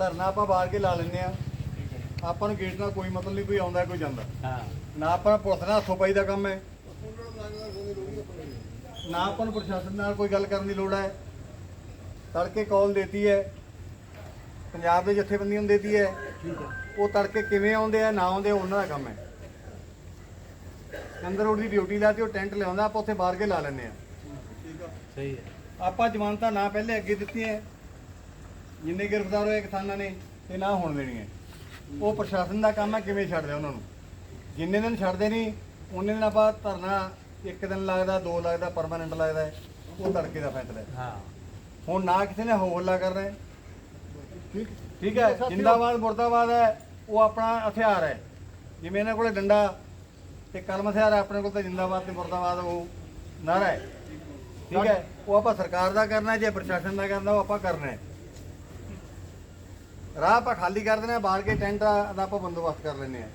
ਧਰਨਾ ਆਪਾਂ ਬਾਹਰ ਕੇ ਲਾ ਲੈਂਦੇ ਆ ਆਪਾਂ ਨੂੰ ਗੇਟ ਨਾਲ ਕੋਈ ਮਤਲਬ ਨਹੀਂ ਕੋਈ ਆਉਂਦਾ ਕੋਈ ਜਾਂਦਾ। ਹਾਂ। ਨਾ ਆਪਾਂ ਪੁਲਿਸ ਨਾਲ ਹੱਥੋਂ ਪਾਈ ਦਾ ਕੰਮ ਹੈ। ਨਾ ਆਪਾਂ ਨੂੰ ਪ੍ਰਸ਼ਾਸਨ ਨਾਲ ਕੋਈ ਗੱਲ ਕਰਨ ਦੀ ਲੋੜ ਹੈ। ਤੜਕੇ ਕਾਲ ਦੇਤੀ ਹੈ। ਪੰਜਾਬ ਦੇ ਜਥੇਬੰਦੀਆਂ ਨੂੰ ਦੇਤੀ ਹੈ। ਉਹ ਤੜਕੇ ਕਿਵੇਂ ਆਉਂਦੇ ਆ ਨਾ ਆਉਂਦੇ ਉਹਨਾਂ ਦਾ ਕੰਮ ਹੈ। ਅੰਦਰ ਉਹਦੀ ਡਿਊਟੀ ਲਾ ਕੇ ਉਹ ਟੈਂਟ ਲਿਆਉਂਦਾ ਆਪਾਂ ਉੱਥੇ ਬਾਹਰ ਕੇ ਲਾ ਲੈਂਦੇ ਆ ਸਹੀ ਹੈ। ਆਪਾਂ ਜ਼ਮਾਨਤਾਂ ਨਾ ਪਹਿਲੇ ਅੱਗੇ ਦਿੱਤੀਆਂ ਜਿੰਨੇ ਗ੍ਰਿਫਤਾਰ ਹੋਏ ਕਿਸਾਨਾਂ ਨੇ ਤੇ ਨਾ ਹੋਣ ਦੇਣੀਆਂ। ਉਹ ਪ੍ਰਸ਼ਾਸਨ ਦਾ ਕੰਮ ਹੈ ਕਿਵੇਂ ਛੱਡਦੇ ਉਹਨਾਂ ਨੂੰ? ਜਿੰਨੇ ਦਿਨ ਛੱਡਦੇ ਨਹੀਂ ਉਹਨੇ ਦਿਨ ਆਪਾਂ ਧਰਨਾ ਇੱਕ ਦਿਨ ਲੱਗਦਾ ਦੋ ਲੱਗਦਾ ਪਰਮਾਨੈਂਟ ਲੱਗਦਾ ਹੈ, ਉਹ ਤੜਕੇ ਦਾ ਫੈਸਲਾ ਹੈ ਹਾਂ। ਹੁਣ ਨਾ ਕਿਸੇ ਨੇ ਹੋ ਹੱਲਾ ਕਰਨਾ ਹੈ। ਠੀਕ। ਠੀਕ ਹੈ ਜਿੰਦਾਬਾਦ ਮੁਰਦਾਬਾਦ ਹੈ ਉਹ ਆਪਣਾ ਹਥਿਆਰ ਹੈ। ਜਿਵੇਂ ਇਹਨਾਂ ਕੋਲੇ ਡੰਡਾ ਤੇ ਕਲਮ ਹਥਿਆਰ ਹੈ ਆਪਣੇ ਕੋਲ ਤਾਂ ਜਿੰਦਾਬਾਦ ਤੇ ਮੁਰਦਾਬਾਦ ਉਹ ਨਾਰਾ ਹੈ। ਠੀਕ ਹੈ ਉਹ ਆਪਾਂ ਸਰਕਾਰ ਦਾ ਕਰਨਾ ਹੈ, ਜੇ ਪ੍ਰਸ਼ਾਸਨ ਦਾ ਕਰਨਾ ਉਹ ਆਪਾਂ ਕਰਨਾ ਹੈ। ਰਾਹ ਆਪਾਂ ਖਾਲੀ ਕਰ ਦੇਣਾ ਬਾਹਰ ਕੇ ਟੈਂਟ ਦਾ ਆਪਾਂ ਬੰਦੋਬਸਤ ਕਰ ਲੈਂਦੇ ਆ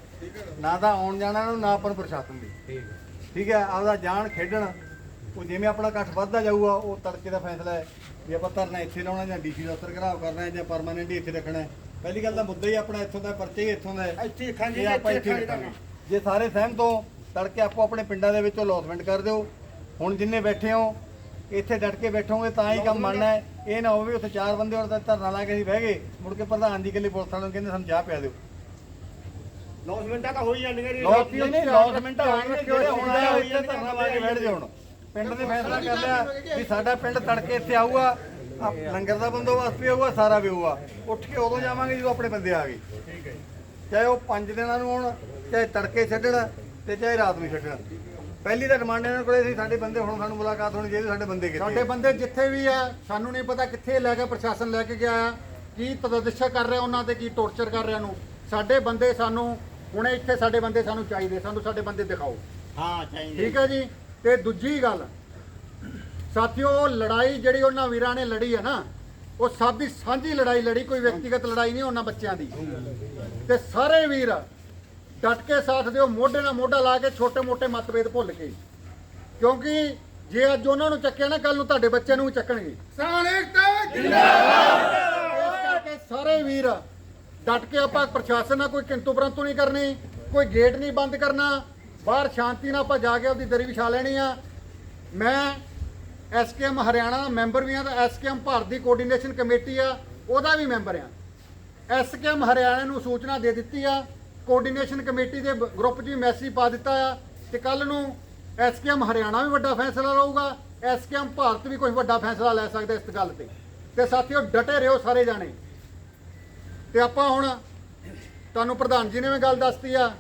ਨਾ ਤਾਂ ਆਉਣ ਜਾਣਾ ਨੂੰ ਨਾ ਆਪਾਂ ਨੂੰ ਪ੍ਰਸ਼ਾਸਨ ਦੀ। ਠੀਕ ਹੈ। ਠੀਕ ਹੈ ਆਪਦਾ ਜਾਣ ਖੇਡਣ ਉਹ ਜਿਵੇਂ ਆਪਣਾ ਇਕੱਠ ਵੱਧਦਾ ਜਾਊਗਾ ਉਹ ਤੜਕੇ ਦਾ ਫੈਸਲਾ ਹੈ ਵੀ ਆਪਾਂ ਧਰਨਾ ਇੱਥੇ ਲਾਉਣਾ ਜਾਂ ਡੀਸੀ ਦਫ਼ਤਰ ਘਰਾਵ ਕਰਨਾ ਹੈ ਜਾਂ ਪਰਮਾਨੈਂਟ ਇੱਥੇ ਰੱਖਣਾ ਹੈ। ਪਹਿਲੀ ਗੱਲ ਤਾਂ ਮੁੱਦਾ ਹੀ ਆਪਣਾ ਇੱਥੋਂ ਦਾ ਪਰਚੇ ਹੀ ਇੱਥੋਂ ਦਾ ਹੈ। ਇੱਥੇ ਖਾਂਜੀ ਇੱਥੇ ਜੇ ਸਾਰੇ ਸਹਿਮਤ ਹੋ ਤੜਕੇ ਆਪੋ ਆਪਣੇ ਪਿੰਡਾਂ ਦੇ ਵਿੱਚੋਂ ਅਲੌਟਮੈਂਟ ਕਰ ਦਿਓ। ਹੁਣ ਜਿੰਨੇ ਬੈਠੇ ਹੋ ਇੱਥੇ ਡਟ ਕੇ ਬੈਠੋਗੇ ਤਾਂ ਹੀ ਕੰਮ ਬਣਨਾ ਹੈ। ਇਹ ਨਾ ਹੋਵੇ ਉੱਥੇ ਚਾਰ ਬੰਦੇ ਔਰ ਧਰਨਾ ਲਾ ਕੇ ਅਸੀਂ ਬਹਿ ਗਏ ਮੁੜ ਕੇ ਪ੍ਰਧਾਨ ਜੀ ਕੱਲੀ ਪੁਲਿਸ ਵਾਲਿਆਂ ਨੂੰ ਕਹਿੰਦੇ ਸਾਨੂੰ ਚਾਹ ਪਿਆ ਦਿਓ। ਲੌਸਮੈਂਟਾਂ ਤਾਂ ਹੋਈ ਜਾਂਦੀਆਂ ਨੇ। ਨਹੀਂ ਲੌਸਮੈਂਟ ਹੋਣਗੇ ਜਿਹੜੇ ਹੁਣ ਆਏ ਹੋਏ ਇੱਥੇ ਧਰਨਾ ਲਾ ਕੇ ਬੈਠ ਜਾਓ। ਹੁਣ ਪਿੰਡ ਨੇ ਫੈਸਲਾ ਕਰ ਲਿਆ ਵੀ ਸਾਡਾ ਪਿੰਡ ਤੜਕੇ ਇੱਥੇ ਆਊਗਾ ਆ ਲੰਗਰ ਦਾ ਬੰਦੋਬਸਤ ਵੀ ਹੋਊਗਾ ਸਾਰਾ ਵੀ ਹੋਊਗਾ। ਉੱਠ ਕੇ ਉਦੋਂ ਜਾਵਾਂਗੇ ਜਦੋਂ ਆਪਣੇ ਬੰਦੇ ਆ ਗਏ। ਠੀਕ ਹੈ ਚਾਹੇ ਉਹ 5 ਦਿਨਾਂ ਨੂੰ ਹੋਣ ਚਾਹੇ ਤੜਕੇ ਛੱਡਣ ਤੇ ਚਾਹੇ ਰਾਤ ਨੂੰ ਛੱਡਣ। ਪਹਿਲੀ ਤਾਂ ਡਿਮਾਂਡ ਇਹਨਾਂ ਕੋਲੇ ਸੀ ਸਾਡੇ ਬੰਦੇ ਹੁਣ ਸਾਨੂੰ ਮੁਲਾਕਾਤ ਹੋਣੀ ਚਾਹੀਦੀ ਸਾਡੇ ਬੰਦੇ ਕਿੱਥੇ ਸਾਡੇ ਬੰਦੇ ਜਿੱਥੇ ਵੀ ਆ ਸਾਨੂੰ ਨਹੀਂ ਪਤਾ ਕਿੱਥੇ ਲੈ ਕੇ ਪ੍ਰਸ਼ਾਸਨ ਲੈ ਕੇ ਗਿਆ ਆ ਕੀ ਤਦਦਿਸ਼ਾ ਕਰ ਰਿਹਾ ਉਹਨਾਂ ਤੇ ਕੀ ਟੌਰਚਰ ਕਰ ਰਿਹਾ ਨੂੰ ਸਾਡੇ ਬੰਦੇ ਸਾਨੂੰ ਹੁਣੇ ਇੱਥੇ ਸਾਡੇ ਬੰਦੇ ਸਾਨੂੰ ਚਾਹੀਦੇ ਸਾਨੂੰ ਸਾਡੇ ਬੰਦੇ ਦਿਖਾਓ। ਹਾਂ ਚਾਹੀਦੇ। ਠੀਕ ਹੈ ਜੀ? ਤੇ ਦੂਜੀ ਗੱਲ ਸਾਥੀਓ ਉਹ ਲੜਾਈ ਜਿਹੜੀ ਉਹਨਾਂ ਵੀਰਾਂ ਨੇ ਲੜੀ ਹੈ ਨਾ ਉਹ ਸਭ ਦੀ ਸਾਂਝੀ ਲੜਾਈ ਲੜੀ ਕੋਈ ਵਿਅਕਤੀਗਤ ਲੜਾਈ ਨਹੀਂ ਉਹਨਾਂ ਬੱਚਿਆਂ ਦੀ। ਤੇ ਸਾਰੇ ਵੀਰ ਡਟ ਕੇ ਸਾਥ ਦਿਓ ਮੋਢੇ ਨਾਲ ਮੋਢਾ ਲਾ ਕੇ ਛੋਟੇ ਮੋਟੇ ਮਤਭੇਦ ਭੁੱਲ ਕੇ। ਕਿਉਂਕਿ ਜੇ ਅੱਜ ਉਹਨਾਂ ਨੂੰ ਚੱਕਿਆ ਨਾ ਕੱਲ ਨੂੰ ਤੁਹਾਡੇ ਬੱਚੇ ਨੂੰ ਵੀ ਚੱਕਣਗੇ। ਇਸ ਕਰਕੇ ਸਾਰੇ ਵੀਰ ਡਟ ਕੇ ਆਪਾਂ ਪ੍ਰਸ਼ਾਸਨ ਨਾਲ ਕੋਈ ਕਿੰਤੂ ਪਰੰਤੂ ਨਹੀਂ ਕਰਨੀ ਕੋਈ ਗੇਟ ਨਹੀਂ ਬੰਦ ਕਰਨਾ ਬਾਹਰ ਸ਼ਾਂਤੀ ਨਾਲ ਆਪਾਂ ਜਾ ਕੇ ਆਪਦੀ ਦਰੀ ਵਿਛਾ ਲੈਣੀ ਆ। ਮੈਂ ਐਸਕੇਐਮ ਹਰਿਆਣਾ ਦਾ ਮੈਂਬਰ ਵੀ ਆ ਤੇ ਐਸਕੇਐਮ ਭਾਰਤ ਦੀ ਕੋਆਰਡੀਨੇਸ਼ਨ ਕਮੇਟੀ ਆ ਉਹਦਾ ਵੀ ਮੈਂਬਰ ਆ। ਐਸਕੇਐਮ ਹਰਿਆਣਾ ਨੂੰ ਸੂਚਨਾ ਦੇ ਦਿੱਤੀ ਆ ਕੋਆਰਡੀਨੇਸ਼ਨ ਕਮੇਟੀ ਦੇ ਗਰੁੱਪ 'ਚ ਵੀ ਮੈਸੇਜ ਪਾ ਦਿੱਤਾ ਆ ਤੇ ਕੱਲ ਨੂੰ ਐਸਕੇਐਮ ਹਰਿਆਣਾ ਵੀ ਵੱਡਾ ਫੈਸਲਾ ਲਊਗਾ, ਐਸਕੇਐਮ ਭਾਰਤ ਵੀ ਕੋਈ ਵੱਡਾ ਫੈਸਲਾ ਲੈ ਸਕਦਾ ਇਸ ਗੱਲ ਤੇ। ਤੇ ਸਾਥੀਓ, ਡਟੇ ਰਹੋ ਸਾਰੇ ਜਾਣੇ। ਤੇ ਆਪਾਂ ਹੁਣ ਤੁਹਾਨੂੰ ਪ੍ਰਧਾਨ ਜੀ ਨੇ ਵੀ ਗੱਲ ਦੱਸਤੀ ਆ